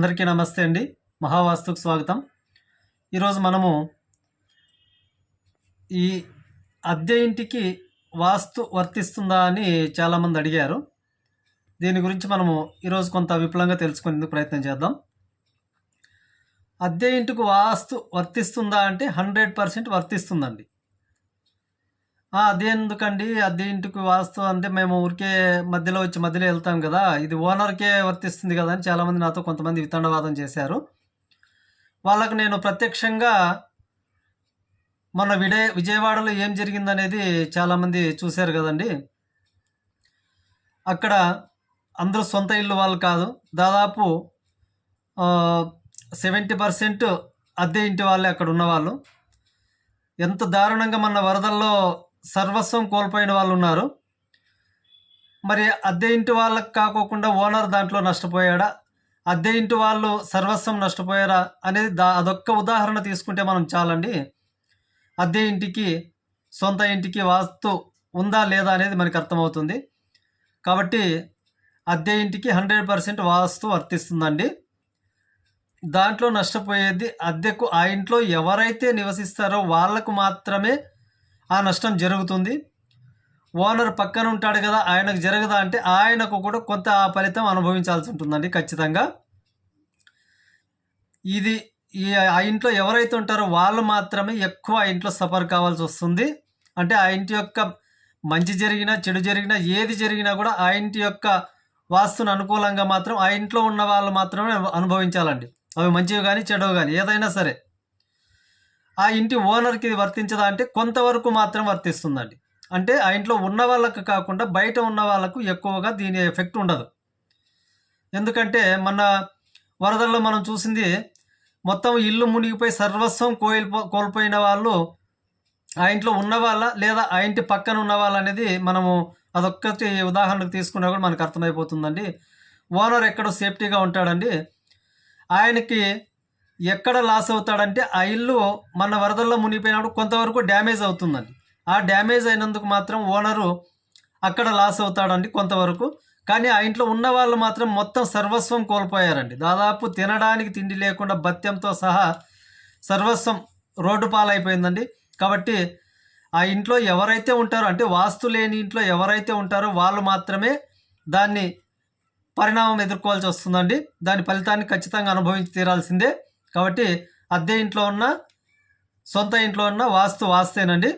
అందరికీ నమస్తే అండి. మహావాస్తుకు స్వాగతం. ఈరోజు మనము ఈ అద్దె ఇంటికి వాస్తు వర్తిస్తుందా అని చాలామంది అడిగారు. దీని గురించి మనము ఈరోజు కొంత విపులంగా తెలుసుకునేందుకు ప్రయత్నం చేద్దాం. అద్దె ఇంటికి వాస్తు వర్తిస్తుందా అంటే హండ్రెడ్ పర్సెంట్ వర్తిస్తుందండి. అదెందుకండి అద్దె ఇంటికి వాస్తు అంటే మేము ఊరికే మధ్యలో వచ్చి మధ్యలో వెళ్తాం కదా. ఇది ఓనర్కే వర్తిస్తుంది కదా అని చాలామంది నాతో కొంతమంది వితండవాదం చేశారు. వాళ్ళకు నేను ప్రత్యక్షంగా మన విడే విజయవాడలో ఏం జరిగిందనేది చాలామంది చూశారు కదండి. అక్కడ అందరూ సొంత ఇల్లు వాళ్ళు కాదు. దాదాపు సెవెంటీ పర్సెంట్ అద్దె ఇంటి వాళ్ళే అక్కడ ఉన్నవాళ్ళు. ఎంత దారుణంగా మన వరదల్లో సర్వస్వం కోల్పోయిన వాళ్ళు ఉన్నారు మరి అద్దె ఇంటి వాళ్ళకి కాకోకుండా ఓనర్ దాంట్లో నష్టపోయాడా? అద్దె ఇంటి వాళ్ళు సర్వస్వం నష్టపోయారా? అనేది దా అదొక్క ఉదాహరణ తీసుకుంటే మనం చాలండి. అద్దె ఇంటికి సొంత ఇంటికి వాస్తు ఉందా లేదా అనేది మనకు అర్థమవుతుంది. కాబట్టి అద్దె ఇంటికి హండ్రెడ్ పర్సెంట్ వాస్తు వర్తిస్తుందండి. దాంట్లో నష్టపోయేది అద్దెకు ఆ ఇంట్లో ఎవరైతే నివసిస్తారో వాళ్ళకు మాత్రమే ఆ నష్టం జరుగుతుంది. ఓనర్ పక్కన ఉంటాడు కదా ఆయనకు జరగదా అంటే ఆయనకు కూడా కొంత ఆ ఫలితం అనుభవించాల్సి ఉంటుందండి ఖచ్చితంగా. ఇది ఈ ఆ ఇంట్లో ఎవరైతే ఉంటారో వాళ్ళు మాత్రమే ఎక్కువ ఆ ఇంట్లో సఫర్ కావాల్సి వస్తుంది. అంటే ఆ ఇంటి యొక్క మంచి జరిగినా చెడు జరిగినా ఏది జరిగినా కూడా ఆ ఇంటి యొక్క వాస్తును అనుకూలంగా మాత్రం ఆ ఇంట్లో ఉన్న వాళ్ళు మాత్రమే అనుభవించాలండి. అవి మంచివి కానీ చెడవు కానీ ఏదైనా సరే. ఆ ఇంటి ఓనర్కి ఇది వర్తించదా అంటే కొంతవరకు మాత్రం వర్తిస్తుందండి. అంటే ఆ ఇంట్లో ఉన్న వాళ్ళకు కాకుండా బయట ఉన్న వాళ్ళకు ఎక్కువగా దీని ఎఫెక్ట్ ఉండదు. ఎందుకంటే మన వరదల్లో మనం చూసింది మొత్తం ఇల్లు మునిగిపోయి సర్వస్వం కోల్పో కోల్పోయిన వాళ్ళు ఆ ఇంట్లో ఉన్న వాళ్ళ లేదా ఆ ఇంటి పక్కన ఉన్న వాళ్ళ అనేది మనము అదొక్కటి ఉదాహరణకు తీసుకున్నా కూడా మనకు అర్థమైపోతుందండి. ఓనర్ ఎక్కడో సేఫ్టీగా ఉంటాడండి. ఆయనకి ఎక్కడ లాస్ అవుతాడంటే ఆ ఇల్లు మన వరదల్లో మునిగిపోయినప్పుడు కొంతవరకు డ్యామేజ్ అవుతుందండి. ఆ డ్యామేజ్ అయినందుకు మాత్రం ఓనరు అక్కడ లాస్ అవుతాడండి కొంతవరకు. కానీ ఆ ఇంట్లో ఉన్న వాళ్ళు మాత్రం మొత్తం సర్వస్వం కోల్పోయారండి. దాదాపు తినడానికి తిండి లేకుండా భత్యంతో సహా సర్వస్వం రోడ్డు పాలైపోయిందండి. కాబట్టి ఆ ఇంట్లో ఎవరైతే ఉంటారో అంటే వాస్తు లేని ఇంట్లో ఎవరైతే ఉంటారో వాళ్ళు మాత్రమే దాన్ని పరిణామం ఎదుర్కోవాల్సి వస్తుందండి. దాని ఫలితాన్ని ఖచ్చితంగా అనుభవించి తీరాల్సిందే. కాబట్టి అద్దె ఇంట్లో ఉన్న సొంత ఇంట్లో ఉన్న వాస్తు వాస్తేనండి.